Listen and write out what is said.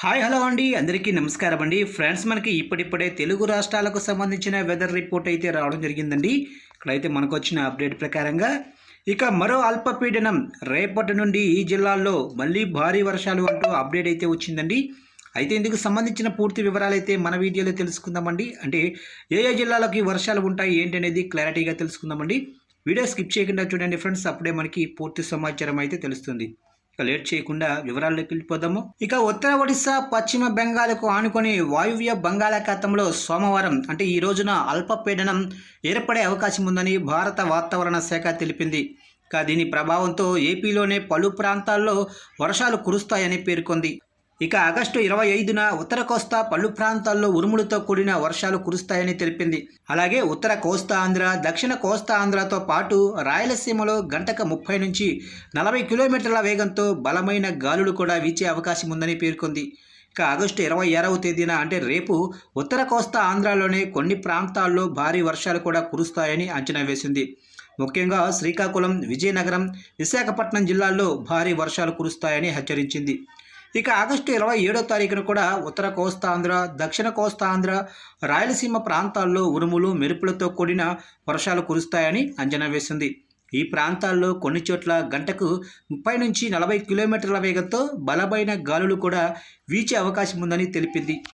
Hi hello అండి. అందరికీ నమస్కారం అండి. ఫ్రెండ్స్ మనకి ఇప్పుడిప్పుడే తెలుగు రాష్ట్రాలకు సంబంధించిన వెదర్ రిపోర్ట్ అయితే రావడం జరిగిందండి. ఇక్కడైతే మనకు వచ్చిన అప్డేట్ ప్రకారంగా ఇక మరో అల్పపీడనం రేపటి నుండి ఈ జిల్లాల్లో మళ్ళీ భారీ వర్షాలు అంటూ అప్డేట్ అయితే వచ్చిందండి. అయితే ఇందుకు సంబంధించిన పూర్తి వివరాలు అయితే మన వీడియోలో తెలుసుకుందామండి. అంటే ఏ ఏ జిల్లాలకి వర్షాలు ఉంటాయి ఏంటి అనేది క్లారిటీగా తెలుసుకుందామండి. వీడియో స్కిప్ చేయకుండా చూడండి ఫ్రెండ్స్. అప్పుడే మనకి పూర్తి సమాచారం అయితే తెలుస్తుంది. ఇక లేట్ చేయకుండా వివరాల్లోకి వెళ్ళిపోదాము. ఇక ఉత్తర ఒడిశా పశ్చిమ బెంగాల్కు ఆనుకొని వాయువ్య బంగాళాఖాతంలో సోమవారం అంటే ఈ రోజున అల్పపీడనం ఏర్పడే అవకాశం ఉందని భారత వాతావరణ శాఖ తెలిపింది. ఇక దీని ప్రభావంతో ఏపీలోనే పలు ప్రాంతాల్లో వర్షాలు కురుస్తాయని పేర్కొంది. ఇక ఆగస్టు ఇరవై ఐదున ఉత్తర కోస్తా పలు ప్రాంతాల్లో ఉరుములతో కూడిన వర్షాలు కురుస్తాయని తెలిపింది. అలాగే ఉత్తర కోస్తా ఆంధ్ర దక్షిణ కోస్తా ఆంధ్రతో పాటు రాయలసీమలో గంటకు ముప్పై నుంచి నలభై కిలోమీటర్ల వేగంతో బలమైన గాలులు కూడా వీచే అవకాశం ఉందని పేర్కొంది. ఇక ఆగస్టు ఇరవై ఆరవ తేదీన అంటే రేపు ఉత్తర కోస్తా ఆంధ్రాలోనే కొన్ని ప్రాంతాల్లో భారీ వర్షాలు కూడా కురుస్తాయని అంచనా వేసింది. ముఖ్యంగా శ్రీకాకుళం విజయనగరం విశాఖపట్నం జిల్లాల్లో భారీ వర్షాలు కురుస్తాయని హెచ్చరించింది. ఇక ఆగస్టు ఇరవై ఏడో తారీఖున కూడా ఉత్తర కోస్తాంధ్ర దక్షిణ కోస్తాంధ్ర రాయలసీమ ప్రాంతాల్లో ఉరుములు మెరుపులతో కూడిన వర్షాలు కురుస్తాయని అంచనా వేసింది. ఈ ప్రాంతాల్లో కొన్ని చోట్ల గంటకు ముప్పై నుంచి నలభై కిలోమీటర్ల వేగంతో బలమైన గాలులు కూడా వీచే అవకాశం ఉందని తెలిపింది.